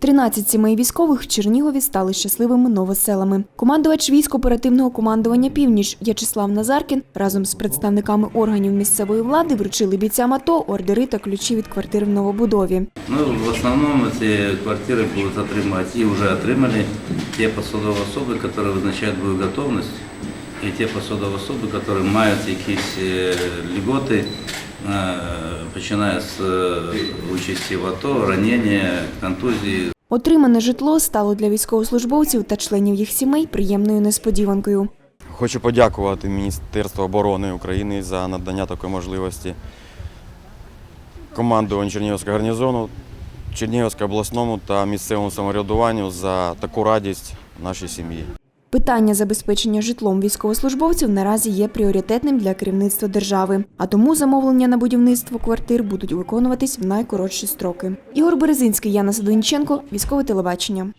13 сімей військових в Чернігові стали щасливими новоселами. Командувач військ оперативного командування Північ В'ячеслав Назаркін разом з представниками органів місцевої влади вручили бійцям АТО ордери та ключі від квартир в новобудові. Ну, в основному ці квартири будуть отримати і вже отримали ті посадові особи, які визначають свою готовність, і ті посадові особи, які мають якісь е, льготи, е, починає з е, участі в АТО, ранення, контузії, Отримане житло стало для військовослужбовців та членів їх сімей приємною несподіванкою. Хочу подякувати Міністерству оборони України за надання такої можливості командуванню Чернігівського гарнізону, Чернігівському обласному та місцевому самоврядуванню за таку радість нашій сім'ї. Питання забезпечення житлом військовослужбовців наразі є пріоритетним для керівництва держави, а тому замовлення на будівництво квартир будуть виконуватись в найкоротші строки. Ігор Березинський, Яна Садоніченко, військове телебачення.